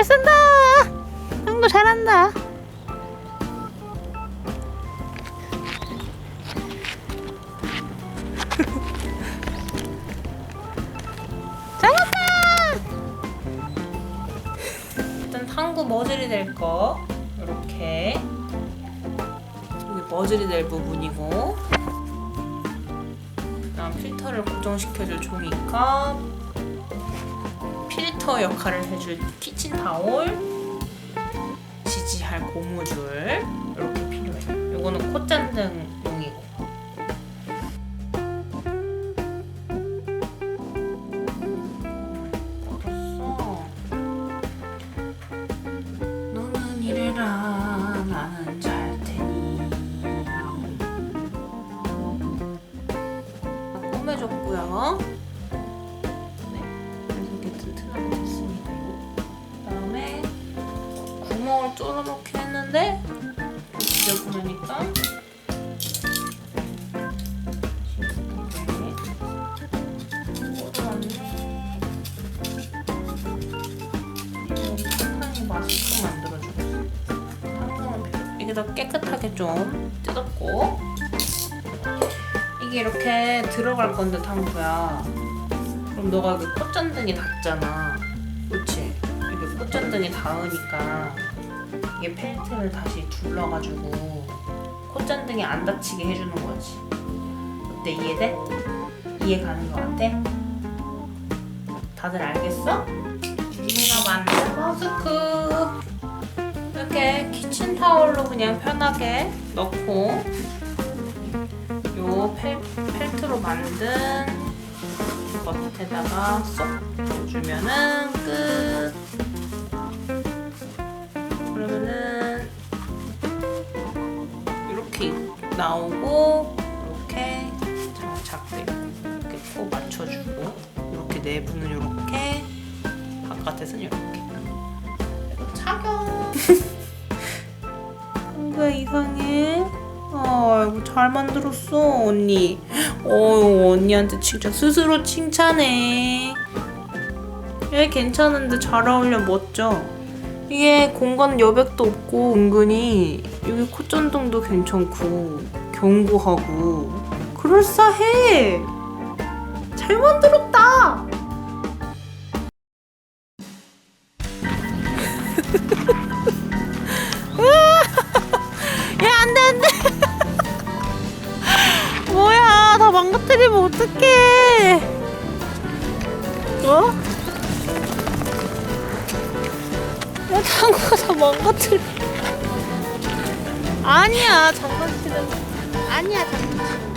잘 쓴다. 형도 잘한다. 일단 탕구 머즐이 될 거. 이렇게. 여기 머즐이 될 부분이고. 그다음 필터를 고정시켜줄 종이컵 필터 역할을 해줄 키친 타올 지지할 고무줄 이렇게 필요해요 이거는 콧잔등용이고. 어딨어. 너는 이래라. 나는 잘 테니. 꾸며줬고요 뚫어놓긴 했는데 지저분하니까 마스크 만들어주고 이게 더 깨끗하게 좀 뜯었고 이게 이렇게 들어갈 건데 탕구야 그럼 너가 그 콧잔등이 닿잖아. 그렇지? 이게 콧잔등이 닿으니까 이게 펠트를 다시 둘러가지고 콧잔등이 안 다치게 해주는 거지. 어때? 이해돼? 이해 가는 거 같아? 다들 알겠어? 우리가 만든 마스크 이렇게 키친타올로 그냥 편하게 넣고 요 펠, 펠트로 만든 겉에다가 쏙 넣어주면은 끝. 그러면은 이렇게 나오고 이렇게 장착돼 이렇게 코 맞춰주고 이렇게 내부는 이렇게 바깥에서는 이렇게 착용. 뭔가 이상해. 아, 이거 잘 만들었어, 언니. 어, 언니한테 진짜 스스로 칭찬해. 얘 괜찮은데 잘 어울려, 멋져. 이게 공간 여백도 없고, 은근히 여기 콧전등도 괜찮고, 견고하고, 그럴싸해. 잘 만들었다. 야, 안 돼, 안 돼. 뭐야, 다 망가뜨리면 어떡해. 어? 야, 당구가 다 망가뜨려. 아니야, 장난치는. 아니야, 장난치는.